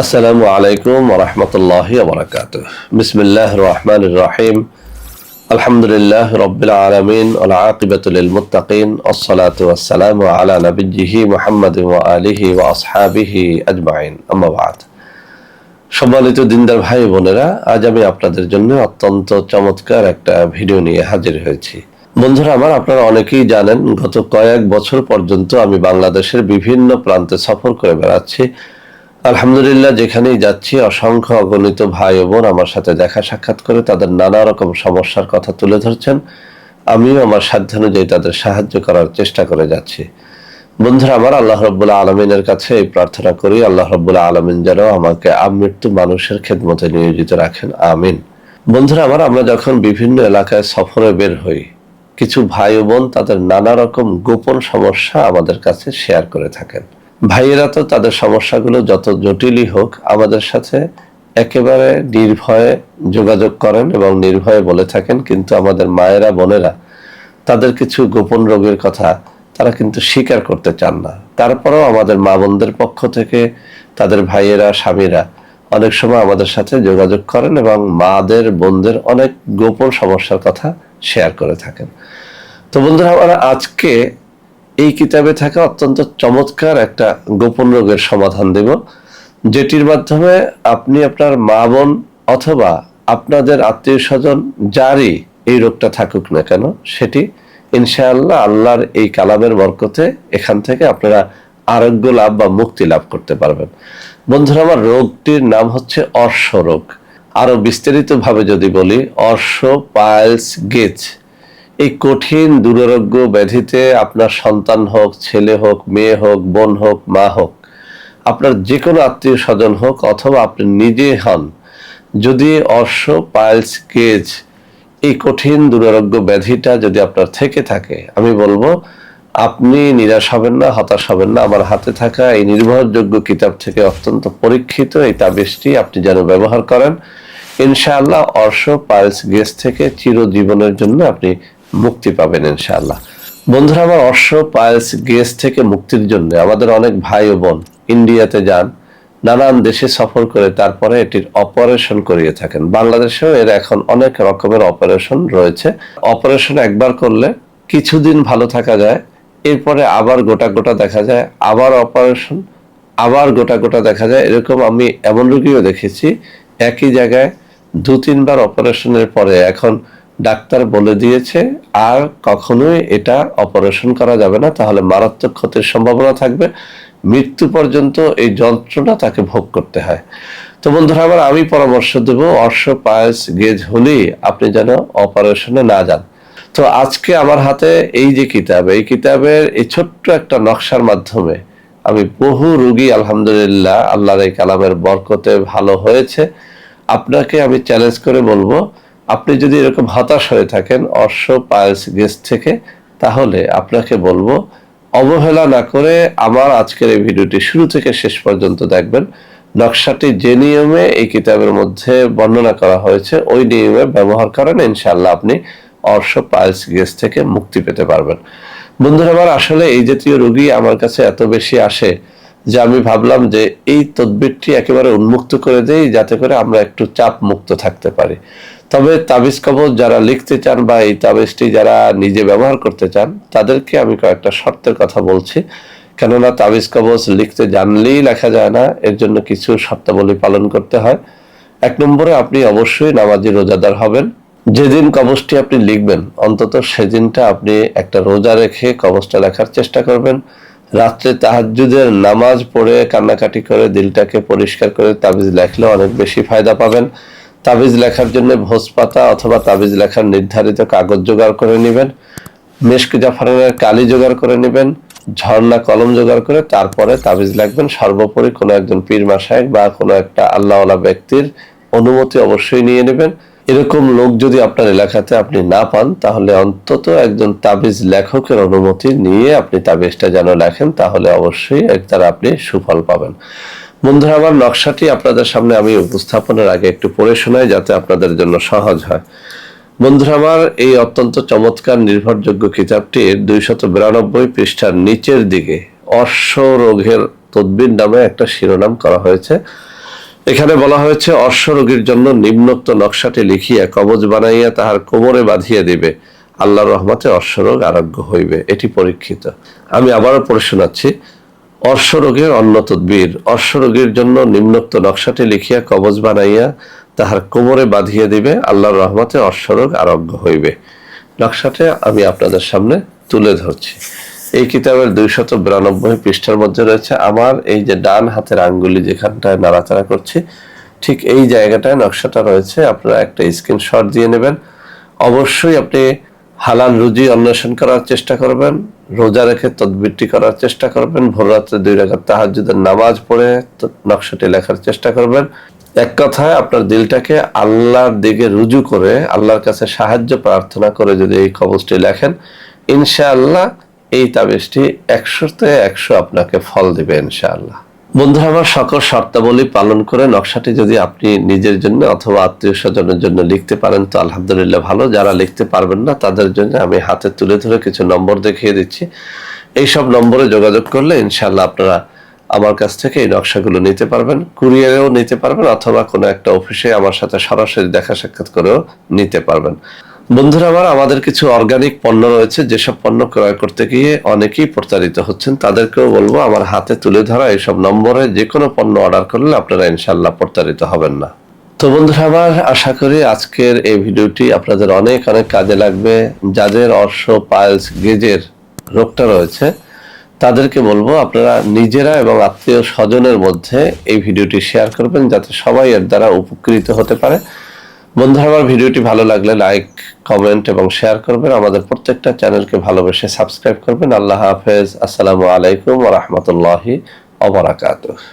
আসসালামু আলাইকুম রহমতুল্লাহ বরকাত বিসমিল্লাহ রহমান রহিম। আলহামদুলিল্লাহ রবিল আলমিন আকিবাতুল মুতাকিন আসসালাত ওয়াসালাম আলা নবিজিহি মোহাম্মদ আলিহি ও আসহাবিহি আজমাইন। আম্মাবাদ সম্মানিত দিনদার ভাই বোনেরা, আজ আমি আপনাদের জন্য অত্যন্ত চমৎকার একটা ভিডিও নিয়ে হাজির হয়েছি। বন্ধুরা, আমার আপনারা অনেকেই জানেন, গত কয়েক বছর পর্যন্ত আমি বাংলাদেশের বিভিন্ন প্রান্তে সফর করে বেড়াচ্ছি। আলহামদুলিল্লাহ, যেখানেই যাচ্ছি, অসংখ্য অগণিত ভাই ও বোন আমার সাথে দেখা সাক্ষাৎ করে তাদের নানা রকম সমস্যার কথা তুলে ধরছেন। আমিও আমার সাধ্যানুযায়ী তাদের সাহায্য করার চেষ্টা করে যাচ্ছি। বন্ধুরা, আমার আল্লাহ রব্বুল্লাহ আলমিনের কাছে এই প্রার্থনা করি, আল্লাহ রব্বুল্লাহ আলমিন যেন আমাকে আমৃত্যু মানুষের খেদমতে নিয়োজিত রাখেন। আমিন। বন্ধুরা, আমার আমরা যখন বিভিন্ন এলাকায় সফরে বের হই, কিছু ভাই বোন তাদের নানা রকম গোপন সমস্যা আমাদের কাছে শেয়ার করে থাকেন। ভাইয়েরা তো তাদের সমস্যাগুলো যত জটিলই হোক, আমাদের সাথে একেবারে নির্ভয়ে যোগাযোগ করেন এবং নির্ভয়ে বলে থাকেন, কিন্তু আমাদের মায়েরা, বোনেরা তাদের কিছু গোপন রোগের কথা তারা কিন্তু স্বীকার করতে চান না। তারপরেও আমাদের মা বোনদের পক্ষ থেকে তাদের ভাইয়েরা, স্বামীরা অনেক সময় আমাদের সাথে যোগাযোগ করেন এবং মাদের, বোনদের অনেক গোপন সমস্যার কথা শেয়ার করে থাকেন। তো বন্ধুরা, আমরা আজকে এই কিতাবে থাকা অত্যন্ত চমৎকার একটা গোপন রোগের সমাধান দেব, যেটির মাধ্যমে আপনি আপনার মা বোন অথবা আপনাদের আত্মীয় স্বজন যারই এই রোগটা থাকুক না কেন, সেটি ইনশাআল্লাহ আল্লাহর এই কালামের বরকতে এখান থেকে আপনারা আরোগ্য লাভ বা মুক্তি লাভ করতে পারবেন। বন্ধুরা, আমার রোগটির নাম হচ্ছে অর্শ রোগ আরও বিস্তারিতভাবে যদি বলি অর্শ পাইলস গেজ। এই কঠিন দুরারোগ্য ব্যাধিতে আপনার সন্তান হোক, ছেলে হোক, মেয়ে হোক, বোন হোক, মা হোক, আপনার যে কোনো আত্মীয় স্বজন হোক, অথবা আপনি নিজে হন, যদি অর্শ পাইলস, কেজ এই কঠিন দুরারোগ্য ব্যাধিটা যদি আপনার থেকে থাকে, আমি বলব, আপনি নিরাশ হবেন না, হতাশ হবেন না, আমার হাতে থাকা এই নির্ভরযোগ্য কিতাব থেকে অত্যন্ত পরীক্ষিত এই তাবিজটি আপনি যেন ব্যবহার করেন, ইনশাআল্লাহ অর্শ পাইলস গেস থেকে চিরজীবনের জন্য আপনি মুক্তি পাবেন ইনশাআল্লাহ। বন্ধুরা, আমার অশ্ব পায়েস গেস থেকে মুক্তির জন্য আমাদের অনেক ভাই ও বোন ইন্ডিয়াতে যান, নানান দেশে সফর করে তারপরে এটির অপারেশন করিয়ে থাকেন। বাংলাদেশেও এর এখন অনেক রকমের অপারেশন রয়েছে। অপারেশন একবার করলে কিছুদিন ভালো থাকা যায়, এরপরে আবার গোটা গোটা দেখা যায়, আবার অপারেশন, আবার গোটা গোটা দেখা যায়। এরকম আমি এমন রোগীও দেখেছি, একই জায়গায় দু তিনবার অপারেশনের পরে এখন ডাক্তার বলে দিয়েছে, আর কখনোই এটা অপারেশন করা যাবে না, তাহলে মারাত্মক ক্ষতির সম্ভাবনা থাকবে। মৃত্যু পর্যন্ত এই যন্ত্রণা তাকে ভোগ করতে হয়। তো বন্ধুরা, আবার আমি পরামর্শ দেব, অর্শ, পায়েস, গেজ হলেই আপনি যেন অপারেশনে না যান। তো আজকে আমার হাতে এই যে কিতাব, এই কিতাবের এই ছোট্ট একটা নকশার মাধ্যমে আমি বহু রুগী, আলহামদুলিল্লাহ, আল্লাহর এই কালামের বরকতে ভালো হয়েছে। আপনাকে আমি চ্যালেঞ্জ করে বলব আপনি যদি এরকম হতাশ হয়ে থাকেন অর্শ পায়েলস গেস্ট থেকে, তাহলে আপনাকে বলব, অবহেলা না করে আমার আজকের এই ভিডিওটি শুরু থেকে শেষ পর্যন্ত দেখবেন। নকশাটি যে নিয়মে এই কিতাবের মধ্যে বর্ণনা করা হয়েছে, ওই নিয়মে ব্যবহার করেন ইনশাল্লাহ আপনি অর্শ পায়েলস গেস্ট থেকে মুক্তি পেতে পারবেন। বন্ধুরা আমার, আসলে এই জাতীয় রোগী আমার কাছে এত বেশি আসে যে আমি ভাবলাম যে এই তদবিরটি একেবারে উন্মুক্ত করে দেই, যাতে করে আমরা একটু চাপ মুক্ত থাকতে পারি। তবে তাবিজ কবজ যারা লিখতে চান বা এই তাবিজটি যারা নিজে ব্যবহার করতে চান, তাদেরকে আমি কয়েকটা শর্তের কথা বলছি। কেননা তাবিজ কবজ লিখতে জানলেই লেখা যায় না, এর জন্য কিছু শর্তাবলী পালন করতে হয়। এক নম্বরে আপনি অবশ্যই নামাজি রোজাদার হবেন। যেদিন কবজটি আপনি লিখবেন, অন্তত সেদিনটা আপনি একটা রোজা রেখে কবজটা লেখার চেষ্টা করবেন। রাত্রে তাহাজুদের নামাজ পড়ে কান্নাকাটি করে দিলটাকে পরিষ্কার করে তাবিজ লেখলে অনেক বেশি ফায়দা পাবেন। তাবিজ লেখার জন্য ভোজ পাতা অথবা তাবিজ লেখার নির্ধারিত কাগজ জোগাড় করে নেবেন, মেশক জাফরানের কালি জোগাড় করে নেবেন, ঝর্ণা কলম জোগাড় করে তারপরে তাবিজ লাগবেন। সর্বোপরি কোনো একজন পীর মাসায়ক বা কোনো একটা আল্লাহওয়ালা ব্যক্তির অনুমতি অবশ্যই নিয়ে নেবেন। এরকম লোক যদি আপনার এলাকাতে আপনি না পান, তাহলে অন্তত একজন তাবিজ লেখকের অনুমতি নিয়ে আপনি তাবিজটা যেন লেখেন, তাহলে অবশ্যই এর দ্বারা আপনি সুফল পাবেন। বন্ধুরা, আমার নকশাটি আপনাদের সামনে আমি উপস্থাপনের আগে একটু পড়ে শোনাই যাতে আপনাদের জন্য সহজ হয়। বন্ধুরা, আমার এই অত্যন্ত চমৎকার নির্ভরযোগ্য কিতাবটির দুইশত বিরানব্বই পৃষ্ঠার নিচের দিকে অশ্ব রোগের তদ্বির নামে একটা শিরোনাম করা হয়েছে। এখানে বলা হয়েছে অশ্ব রোগীর জন্য নিম্নোক্ত নকশাটি লিখিয়া কবজ বানাইয়া তাহার কোমরে বাঁধিয়া দিবে। আল্লাহর রহমতে অশ্বরোগ আরোগ্য হইবে। এটি পরীক্ষিত। আমি আবারও পড়ে শোনাচ্ছি অশ্বরোগের অন্য তদ্বীর। অশ্বরোগীর জন্য নিম্নোক্ত নকশাটি লিখিয়া কবজ বানাইয়া তাহার কোমরে বাঁধিয়ে দিবে, আল্লাহর রহমতে অশ্বরোগ আরোগ্য হইবে। নকশাটা আমি আপনাদের সামনে তুলে ধরছি। এই কিতাবের দুইশত বিরানব্বই পৃষ্ঠার মধ্যে রয়েছে, আমার এই যে ডান হাতের আঙ্গুলি যেখানটায় নাড়াচাড়া করছি, ঠিক এই জায়গাটায় নকশাটা রয়েছে। আপনারা একটা স্ক্রিনশট দিয়ে নেবেন। অবশ্যই আপনি হালাল রুজি অন্বেষণ করার চেষ্টা করবেন, রোজা রেখে তদবিরটি করার চেষ্টা করবেন, ভোর রাত্রে দুই রাখার তাহাজুদের নামাজ পড়ে নকশাটি লেখার চেষ্টা করবেন। এক কথায় আপনার দিলটাকে আল্লাহর দিকে রুজু করে, আল্লাহর কাছে সাহায্য প্রার্থনা করে যদি এই কবজটি লেখেন, ইনশাআল্লাহ এই তাবিজটি একশোতে একশো আপনাকে ফল দিবে ইনশাআল্লাহ। বন্ধুরা আমার সকল শর্তাবলী পালন করে নকশাটি যদি আপনি নিজের জন্য অথবা আত্মীয় স্বজনের জন্য লিখতে পারেন, তো আলহামদুলিল্লাহ ভালো। যারা লিখতে পারবেন না, তাদের জন্য আমি হাতে তুলে ধরে কিছু নম্বর দেখিয়ে দিচ্ছি। এই সব নম্বরে যোগাযোগ করলে ইনশাআল্লাহ আপনারা আমার কাছ থেকে এই নকশাগুলো নিতে পারবেন, কুরিয়ারেও নিতে পারবেন, অথবা কোনো একটা অফিসে আমার সাথে সরাসরি দেখা সাক্ষাৎ করেও নিতে পারবেন। বন্ধুরা আমার আমাদের কিছু অর্গানিক পণ্য রয়েছে। যেসব পণ্য ক্রয় করতে গিয়ে অনেকেই প্রতারিত হচ্ছেন, তাদেরকেও বলব আমার হাতে তুলে ধরা এইসব নম্বরে যে কোনো পণ্য অর্ডার করলে আপনারা ইনশাল্লাহ প্রতারিত হবেন না। তো বন্ধুরা আমার আশা করি আজকের এই ভিডিওটি আপনাদের অনেক অনেক কাজে লাগবে। যাদের অর্শ, পাইলস, গেজের রোগটা রয়েছে, তাদেরকে বলব আপনারা নিজেরা এবং আত্মীয় স্বজনের মধ্যে এই ভিডিওটি শেয়ার করবেন, যাতে সবাই এর দ্বারা উপকৃত হতে পারে। বন্ধুরা আমার ভিডিওটি ভালো লাগলে লাইক কমেন্ট এবং শেয়ার করবেন। আমাদের প্রত্যেকটা চ্যানেলকে ভালোবেসে সাবস্ক্রাইব করবেন। আল্লাহ হাফেজ। আসসালামু আলাইকুম ওয়া রাহমাতুল্লাহি ওয়া বারাকাতুহু।